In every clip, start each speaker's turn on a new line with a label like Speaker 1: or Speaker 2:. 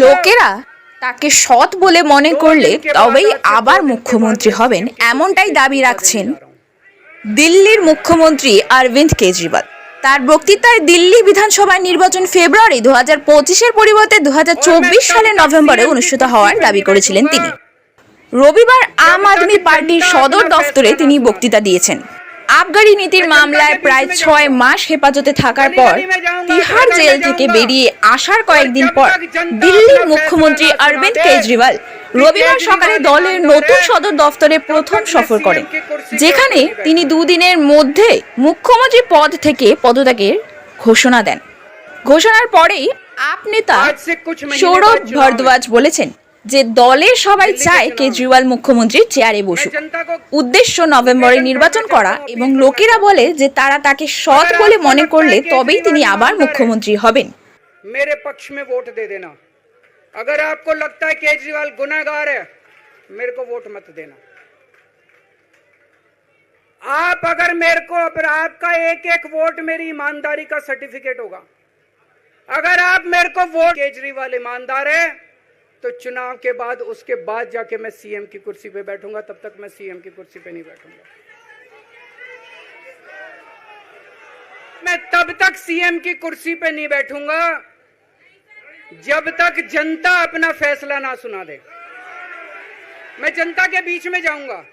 Speaker 1: লোকেরা তাকে সৎ বলে মনে করলে তবেই আবার মুখ্যমন্ত্রী হবেন, এমনটাই দাবি রাখছেন দিল্লির মুখ্যমন্ত্রী অরবিন্দ কেজরিওয়াল। তার বক্তৃতায় দিল্লি বিধানসভা নির্বাচন ফেব্রুয়ারি দু হাজার পঁচিশের পরিবর্তে দু হাজার চব্বিশ সালের নভেম্বরে অনুষ্ঠিত হওয়ার দাবি করেছিলেন তিনি। রবিবার আম আদমি পার্টির সদর দফতরে তিনি বক্তৃতা দিয়েছেন। আবগারি নীতির মামলায় প্রায় ছয় মাস হেফাজতে থাকার পর তিহার জেল থেকে বেরিয়ে আসার কয়েকদিন পর দিল্লির মুখ্যমন্ত্রী অরবিন্দ কেজরিওয়াল রবিবার সকালে দলের নতুন সদর দফতরে প্রথম সফর করেন যেখানে তিনি দুদিনের মধ্যে মুখ্যমন্ত্রী পদ থেকে পদত্যাগের ঘোষণা দেন। ঘোষণার পরেই আপ নেতা সৌরভ ভরদ্বাজ বলেছেন যে দলের সবাই চায় কেজরিওয়াল মুখ্যমন্ত্রীর চেয়ারে
Speaker 2: में
Speaker 1: বসুক
Speaker 2: जनता को
Speaker 1: উদ্দেশ্য নভেম্বরে নির্বাচন করা এবং লোকেরা বলে যে তারা তাকে সৎ বলে মনে করলে তবেই তিনি আবার মুখ্যমন্ত্রী হবেন
Speaker 2: मेरे पक्ष में वोट दे देना अगर आपको लगता है केजरीवाल गुनाहगार है मेरे को वोट मत देना आप अगर मेरे को फिर आपका एक एक वोट मेरी ईमानदारी का सर्टिफिकेट होगा अगर आप मेरे को वोट केजरीवाल ईमानदार है तो चुनाव के बाद, उसके बाद जाके मैं सीएम की कुर्सी पे बैठूँगा। तब तक मैं सीएम की कुर्सी पे नहीं बैठूँगा। मैं तब तक सीएम की कुर्सी पे नहीं बैठूँगा, जब तक जनता अपना फैसला ना सुना दे। मैं जनता के बीच में जाऊँगा।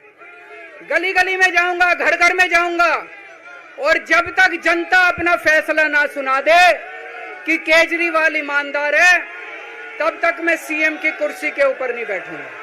Speaker 2: गली गली में जाऊँगा घर घर में जाऊँगा, और जब तक जनता अपना फैसला ना सुना दे कि केजरीवाल ईमानदार है तब तक मैं सीएम की कुर्सी के ऊपर नहीं बैठूँगा।